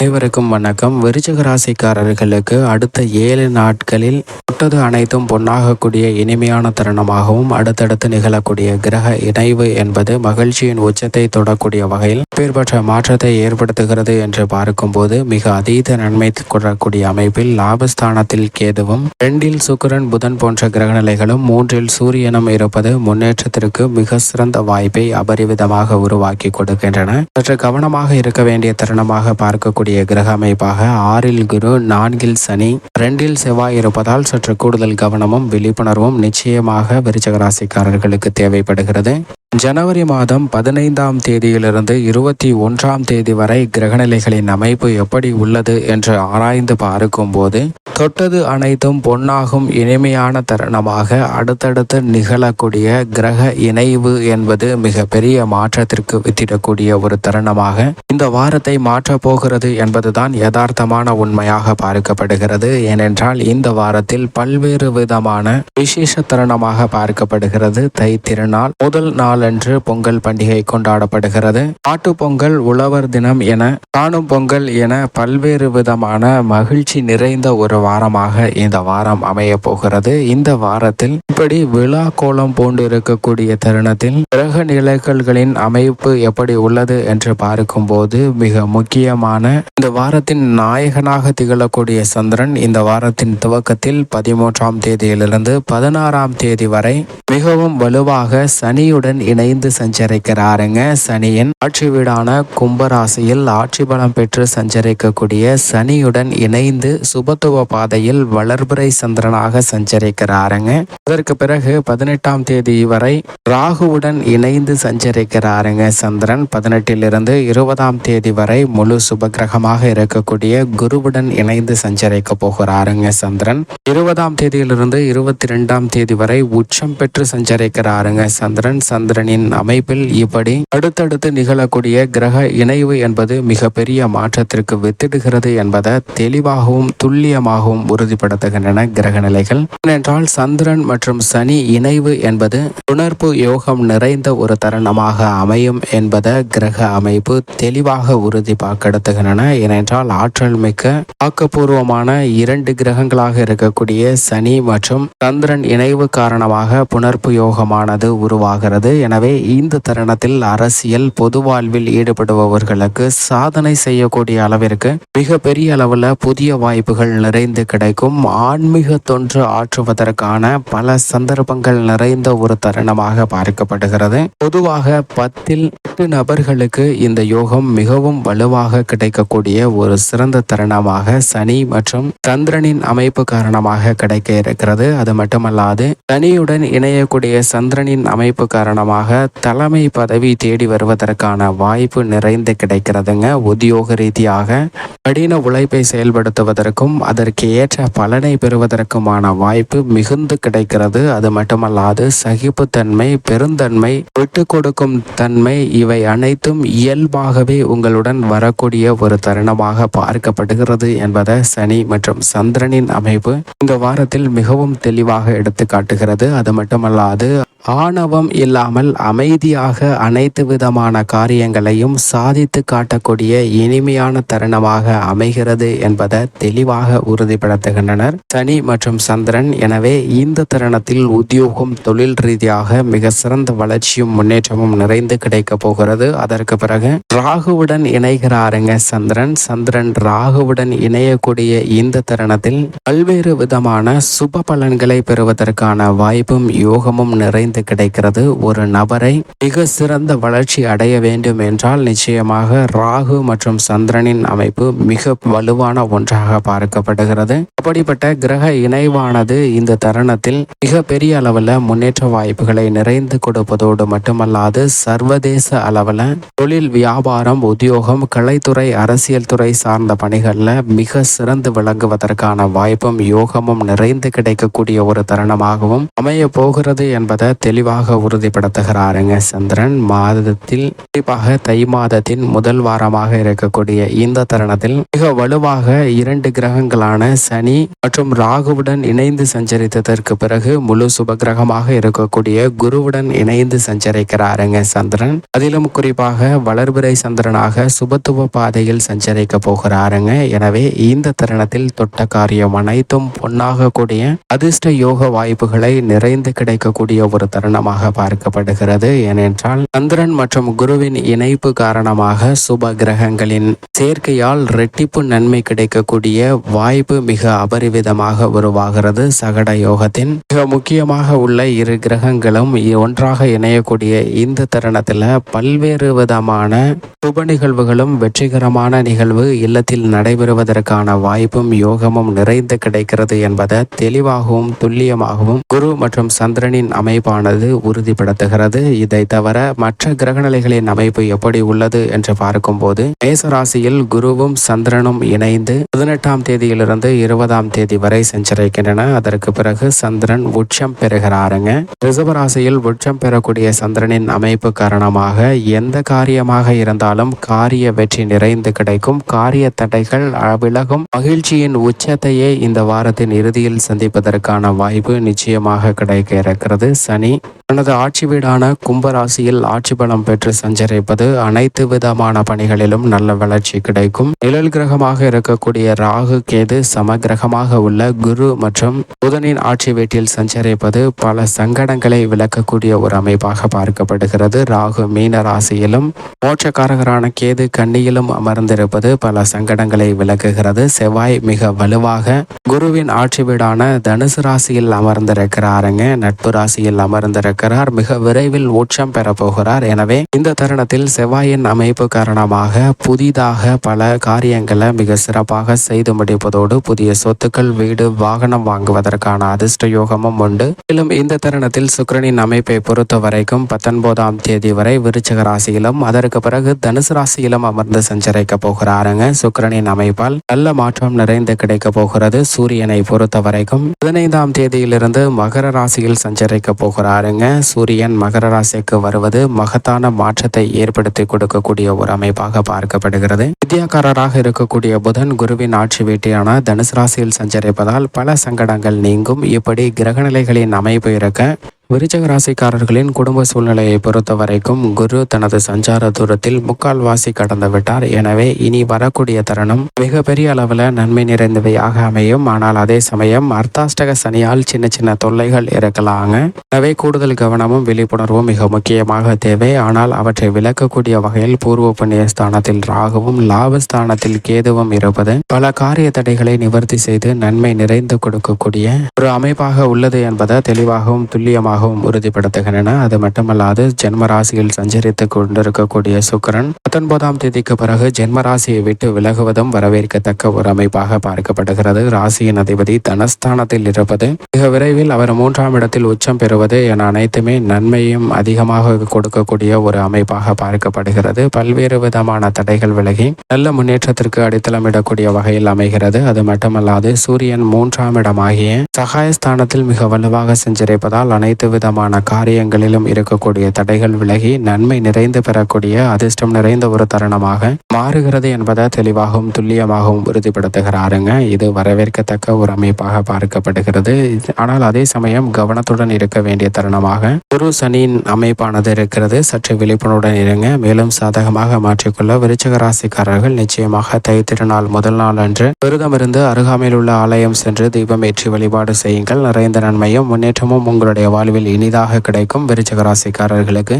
அனைவருக்கும் வணக்கம். விருச்சக ராசிக்காரர்களுக்கு அடுத்த ஏழு நாட்களில் தொட்டது அனைத்தும் பொன்னாகக்கூடிய இனிமையான தருணமாகவும் அடுத்தடுத்து நிகழக்கூடிய கிரக இணைவு என்பது மகிழ்ச்சியின் உச்சத்தை தொடக்கூடிய வகையில் பேர்பற்ற மாற்றத்தை ஏற்படுத்துகிறது என்று பார்க்கும்போது மிக அதீத நன்மை கொள்ளக்கூடிய அமைப்பில் லாபஸ்தானத்தில் கேதுவும் ரெண்டில் சுக்கரன் புதன் போன்ற கிரகநிலைகளும் மூன்றில் சூரியனும் இருப்பது முன்னேற்றத்திற்கு மிக சிறந்த வாய்ப்பை அபரிவிதமாக உருவாக்கி கொடுக்கின்றன. சற்று கவனமாக இருக்க வேண்டிய தருணமாக பார்க்கக்கூடிய கிரக அமைப்பாக ஆறில் குரு நான்கில் சனி ரெண்டில் செவ்வாய் இருப்பதால் சற்று கூடுதல் கவனமும் விழிப்புணர்வும் நிச்சயமாக விருச்சக ராசிக்காரர்களுக்கு தேவைப்படுகிறது. ஜனவரி மாதம் பதினைந்தாம் தேதியிலிருந்து இருபத்தி ஒன்றாம் தேதி வரை கிரகநிலைகளின் அமைப்பு எப்படி உள்ளது என்று ஆராய்ந்து பார்க்கும்போது தொட்டது அனைத்தும் பொன்னாகும் இனிமையான தருணமாக அடுத்தடுத்து நிகழக்கூடிய கிரக இணைவு என்பது மிக பெரிய மாற்றத்திற்கு வித்திடக்கூடிய ஒரு தருணமாக இந்த வாரத்தை மாற்றப் போகிறது என்பதுதான் யதார்த்தமான உண்மையாக பார்க்கப்படுகிறது. ஏனென்றால் இந்த வாரத்தில் பல்வேறு விதமான விசேஷ தருணமாக பார்க்கப்படுகிறது. தை திருநாள் முதல் நாளன்று பொங்கல் பண்டிகை கொண்டாடப்படுகிறது. ஆட்டு பொங்கல் உழவர் தினம் என காணும் பொங்கல் என பல்வேறு விதமான மகிழ்ச்சி நிறைந்த ஒரு வாரமாக இந்த வாரம் அமைய போகிறது. இந்த வாரத்தில் இப்படி விழா கோலம் போன்று இருக்கக்கூடிய தருணத்தில் கிரக நிலைகள்களின் அமைப்பு எப்படி உள்ளது என்று பார்க்கும்போது மிக முக்கியமான இந்த வாரத்தின் நாயகனாக திகழக்கூடிய சந்திரன் இந்த வாரத்தின் துவக்கத்தில் பதிமூன்றாம் தேதியிலிருந்து பதினாறாம் தேதி வரை மிகவும் வலுவாக சனியுடன் இணைந்து சஞ்சரிக்கிறாருங்க. சனியின் ஆட்சி வீடான கும்பராசியில் ஆட்சி பலம் பெற்று சஞ்சரிக்கக்கூடிய சனியுடன் இணைந்து சுபத்துவ பாதையில் வளர்பிறை சந்திரனாக சஞ்சரிக்கிறாருங்க. அதற்கு பிறகு பதினெட்டாம் தேதி வரை ராகுவுடன் இணைந்து சஞ்சரிக்கிறாருங்க சந்திரன். பதினெட்டிலிருந்து இருபதாம் தேதி வரை முழு சுபகிரகமாக இருக்கக்கூடிய குருவுடன் இணைந்து சஞ்சரிக்க போகிறாருங்க சந்திரன். இருபதாம் தேதியிலிருந்து இருபத்தி ரெண்டாம் தேதி வரை உச்சம் பெற்று சஞ்சரிக்கிறாருங்க சந்திரன். சந்திரனின் அமைப்பில் இப்படி அடுத்தடுத்து நிகழக்கூடிய கிரக இணைவு என்பது மிகப்பெரிய மாற்றத்திற்கு வித்திடுகிறது என்பதை தெளிவாகவும் துல்லியமாகவும் உறுதிப்படுத்துகின்றன கிரக நிலைகள். ஏனென்றால் சந்திரன் மற்றும் சனி இணைவு என்பது உணர்வு யோகம் நிறைந்த ஒரு தருணமாக அமையும் என்பதை கிரக அமைப்பு தெளிவாக உறுதிப்படுத்துகின்றன. ஏனென்றால் ஆற்றல் மிக்க ஆக்கப்பூர்வமான இரண்டு கிரகங்களாக இருக்கக்கூடிய சனி மற்றும் சந்திரன் இணைவு காரணமாக புணர்ப்பு யோகமானது உருவாகிறது எனவே இந்த தருணத்தில் அரசியல் பொது வாழ்வில் ஈடுபடுபவர்களுக்கு சாதனை செய்யக்கூடிய அளவிற்கு மிக பெரிய அளவில் புதிய வாய்ப்புகள் நிறைந்து கிடைக்கும். ஆன்மீக தொன்று ஆற்றுவதற்கான பல சந்தர்ப்பங்கள் நிறைந்த ஒரு தருணமாக பார்க்கப்படுகிறது. பொதுவாக பத்தில் எட்டு நபர்களுக்கு இந்த யோகம் மிகவும் வலுவாக கிடைக்கக்கூடிய ஒரு சிறந்த தருணமாக சனி மற்றும் சந்திரனின் அமைப்பு காரணமாக கிடைக்க இருக்கிறது. அது மட்டுமல்லாது சனியுடன் இணையக்கூடிய சந்திரனின் அமைப்பு காரணமாக தலைமை பதவி தேடி வருவதற்கான வாய்ப்பு நிறைந்து கிடைக்கிறதுங்க. உத்தியோக ரீதியாக கடின உழைப்பை செயல்படுத்துவதற்கும் அதற்கு ஏற்ற பலனை பெறுவதற்குமான வாய்ப்பு மிகுந்து கிடைக்கிறது. அது மட்டுமல்லாது சகிப்புத்தன்மை பெருந்தன்மை விட்டு கொடுக்கும் தன்மை இவை அனைத்தும் இயல்பாகவே உங்களுடன் வரக்கூடிய ஒரு தருணமாக பார்க்கப்படுகிறது என்பதை சனி மற்றும் சந்திரனின் அமைப்பு இந்த வாரத்தில் மிகவும் தெளிவாக எடுத்து காட்டுகிறது. அது மட்டுமல்லாது ஆணவம் இல்லாமல் அமைதியாக அனைத்து விதமான காரியங்களையும் சாதித்து காட்டக்கூடிய இனிமையான தருணமாக அமைகிறது என்பதை தெளிவாக உறுதிப்படுத்துகின்றனர். சனி மற்றும் சந்திரன் எனவே இந்த தருணத்தில் உத்தியோகம் தொழில் ரீதியாக மிக சிறந்த வளர்ச்சியும் முன்னேற்றமும் நிறைந்து கிடைக்க போகிறது. அதற்கு பிறகு ராகுவுடன் இணைகிறாருங்க சந்திரன். சந்திரன் ராகுவுடன் இணையக்கூடிய இந்த தருணத்தில் பல்வேறு விதமான சுப பலன்களை பெறுவதற்கான வாய்ப்பும் யோகமும் நிறைந்து கிடைக்கிறது. ஒரு நபரை மிக சிறந்த வளர்ச்சி அடைய வேண்டும் என்றால் நிச்சயமாக ராகு மற்றும் சந்திரனின் அமைப்பு மிக வலுவான ஒன்றாக பார்க்கப்படுகிறது. அப்படிப்பட்ட கிரக இணைவானது இந்த தருணத்தில் மிக பெரிய அளவில் முன்னேற்ற வாய்ப்புகளை நிறைந்து கொடுப்பதோடு மட்டுமல்லாது சர்வதேச அளவில் தொழில் வியாபாரம் உத்தியோகம் கலைத்துறை அரசியல் துறை சார்ந்த பணிகளில் மிக சிறந்து விளங்குவதற்கான வாய்ப்பும் யோகமும் நிறைந்து கிடைக்கக்கூடிய ஒரு தருணமாகவும் அமைய போகிறது என்பதை தெளிவாக உறுதிப்படுத்துகிறாருங்க சந்திரன். மாதத்தில் குறிப்பாக தை மாதத்தின் முதல் வாரமாக இருக்கக்கூடிய இந்த தருணத்தில் மிக வலுவாக இரண்டு கிரகங்களான சனி மற்றும் ராகுவுடன் இணைந்து சஞ்சரித்ததற்கு பிறகு முழு சுபகிரகமாக இருக்கக்கூடிய குருவுடன் இணைந்து சஞ்சரிக்கிறாருங்க சந்திரன். அதிலும் குறிப்பாக வளர்பிறை சந்திரனாக சுபத்துவ பாதையில் சஞ்சரிக்க போகிறாருங்க. எனவே இந்த தருணத்தில் தொட்ட காரியம் அனைத்தும் பொன்னாகக்கூடிய அதிர்ஷ்ட யோக வாய்ப்புகளை நிறைந்து கிடைக்கக்கூடிய ஒரு தருணமாக பார்க்கப்படுகிறது. ஏனென்றால் சந்திரன் மற்றும் குருவின் இணைப்பு காரணமாக சுப கிரகங்களின் சேர்க்கையால் ரெட்டிப்பு நன்மை கிடைக்கக்கூடிய வாய்ப்பு மிக அபரிவிதமாக உருவாகிறது. சகட யோகத்தின் மிக முக்கியமாக உள்ள இரு கிரகங்களும் ஒன்றாக இணையக்கூடிய இந்த தருணத்தில் பல்வேறு விதமான சுப நிகழ்வுகளும் வெற்றிகரமான நிகழ்வு இல்லத்தில் நடைபெறுவதற்கான வாய்ப்பும் யோகமும் நிறைந்து கிடைக்கிறது என்பதை தெளிவாகவும் துல்லியமாகவும் குரு மற்றும் சந்திரனின் அமைப்பான அமைப்பானது உறுதிப்படுத்துகிறது. இதை தவிர மற்ற கிரகநிலைகளின் அமைப்பு எப்படி உள்ளது என்று பார்க்கும்போது மேசராசியில் குருவும் சந்திரனும் இணைந்து பதினெட்டாம் தேதியிலிருந்து இருபதாம் தேதி வரை சஞ்சரிக்கின்றன அதற்கு பிறகு சந்திரன் உச்சம் பெறுகிறாருங்க. ரிஷபராசியில் உச்சம் பெறக்கூடிய சந்திரனின் அமைப்பு காரணமாக எந்த காரியமாக இருந்தாலும் காரிய வெற்றி நிறைந்து கிடைக்கும். காரிய தடைகள் விலகும். மகிழ்ச்சியின் உச்சத்தையே இந்த வாரத்தின் இறுதியில் சந்திப்பதற்கான வாய்ப்பு நிச்சயமாக கிடைக்க இருக்கிறது. சனி に தனது ஆட்சி வீடான கும்பராசியில் ஆட்சி பலம் பெற்று சஞ்சரிப்பது அனைத்து விதமான பணிகளிலும் நல்ல வளர்ச்சி கிடைக்கும். நிழல் கிரகமாக இருக்கக்கூடிய ராகு கேது சமகிரகமாக உள்ள குரு மற்றும் புதனின் ஆட்சி வீட்டில் சஞ்சரிப்பது பல சங்கடங்களை விளக்கக்கூடிய ஒரு அமைப்பாக பார்க்கப்படுகிறது. ராகு மீன ராசியிலும் மோட்சக்காரகரான கேது கண்ணியிலும் அமர்ந்திருப்பது பல சங்கடங்களை விளக்குகிறது. செவ்வாய் மிக வலுவாக குருவின் ஆட்சி வீடான தனுசு ராசியில் அமர்ந்திருக்கிறாருங்க. நட்பு ராசியில் இருக்கிறார் மிக விரைவில் உச்சம் பெறப்போகிறார் எனவே இந்த தருணத்தில் செவ்வாயின் அமைப்பு காரணமாக புதிதாக பல காரியங்களை மிக சிறப்பாக செய்து முடிப்பதோடு புதிய சொத்துக்கள் வீடு வாகனம் வாங்குவதற்கான அதிர்ஷ்ட யோகமும் உண்டு. மேலும் இந்த தருணத்தில் சுக்கிரனின் அமைப்பை பொறுத்த வரைக்கும் பத்தொன்பதாம் தேதி வரை விருச்சக ராசியிலும் அதற்கு பிறகு தனுசு ராசியிலும் அமர்ந்து சஞ்சரிக்க போகிறாருங்க. சுக்கரனின் அமைப்பால் நல்ல மாற்றம் நிறைந்து கிடைக்க போகிறது. சூரியனை பொறுத்த வரைக்கும் பதினைந்தாம் தேதியிலிருந்து மகர ராசியில் சஞ்சரிக்க போகிறாருங்க. சூரியன் மகர ராசிக்கு வருவது மகத்தான மாற்றத்தை ஏற்படுத்தி கொடுக்கக்கூடிய ஒரு அமைப்பாக பார்க்கப்படுகிறது. வித்யாக்காரராக இருக்கக்கூடிய புதன் குருவின் ஆட்சி வீட்டியான தனுசு ராசியில் சஞ்சரிப்பதால் பல சங்கடங்கள் நீங்கும். இப்படி கிரகநிலைகளின் அமைப்பு இருக்க விருச்சக ராசிக்காரர்களின் குடும்ப சூழ்நிலையை பொறுத்த வரைக்கும் குரு தனது சஞ்சார தூரத்தில் முக்கால்வாசி கடந்து விட்டார். எனவே இனி வரக்கூடிய தருணம் மிகப்பெரிய அளவில் நன்மை நிறைந்தவையாக அமையும். ஆனால் அதே சமயம் அர்த்தாஷ்டக சனியால் சின்ன சின்ன தொல்லைகள் இருக்கலாங்க எனவே கூடுதல் கவனமும் விழிப்புணர்வும் மிக முக்கியமாக தேவை. ஆனால் அவற்றை விளக்கக்கூடிய வகையில் பூர்வ புண்ணிய ஸ்தானத்தில் ராகுவும் லாபஸ்தானத்தில் கேதுவும் இருப்பது பல காரிய தடைகளை நிவர்த்தி செய்து நன்மை நிறைந்து கொடுக்கக்கூடிய ஒரு அமைப்பாக உள்ளது என்பதை தெளிவாகவும் துல்லியமாக இருப்பதாகவும் உறுதிப்படுத்துகின்றன. அது மட்டுமல்லாது ஜென்ம ராசியில் சஞ்சரித்து கொண்டிருக்கக்கூடிய சுக்கிரன் பத்தொன்பதாம் தேதிக்கு பிறகு ஜென்ம ராசியை விட்டு விலகுவதும் வரவேற்கத்தக்க ஒரு அமைப்பாக பார்க்கப்படுகிறது. ராசியின் அதிபதி தனஸ்தானத்தில் இருப்பது மிக விரைவில் அவர் மூன்றாம் இடத்தில் உச்சம் பெறுவது என அனைத்துமே நன்மையும் அதிகமாக கொடுக்கக்கூடிய ஒரு அமைப்பாக பார்க்கப்படுகிறது. பல்வேறு விதமான தடைகள் விலகி நல்ல முன்னேற்றத்திற்கு அடித்தளமிடக்கூடிய வகையில் அமைகிறது. அது மட்டுமல்லாது சூரியன் மூன்றாம் இடமாகிய சகாயஸ்தானத்தில் மிக வலுவாக சஞ்சரிப்பதால் அனைத்து விதமான காரியங்களிலும் இருக்கக்கூடிய தடைகள் விலகி நன்மை நிறைந்து பெறக்கூடிய அதிர்ஷ்டம் நிறைந்த ஒரு தருணமாக மாறுகிறது என்பதை தெளிவாகவும் துல்லியமாகவும் உறுதிப்படுத்துகிறாருங்க. இது வரவேற்கத்தக்க ஒரு அமைப்பாக பார்க்கப்படுகிறது. ஆனால் அதே சமயம் கவனத்துடன் இருக்க வேண்டிய தருணமாக குரு சனியின் அமைப்பானது இருக்கிறது. சற்று விழிப்புணர்வுடன் இருங்க. மேலும் சாதகமாக மாற்றிக்கொள்ள விருச்சக ராசிக்காரர்கள் நிச்சயமாக தை திருநாள் முதல் நாள் அன்று விரதமிருந்து அருகாமையில் உள்ள ஆலயம் சென்று தீபம் ஏற்றி வழிபாடு செய்யுங்கள். நிறைந்த நன்மையும் முன்னேற்றமும் உங்களுடைய வாழ்வில் இனிதாக கிடைக்கும் விருச்சக ராசிக்காரர்களுக்கு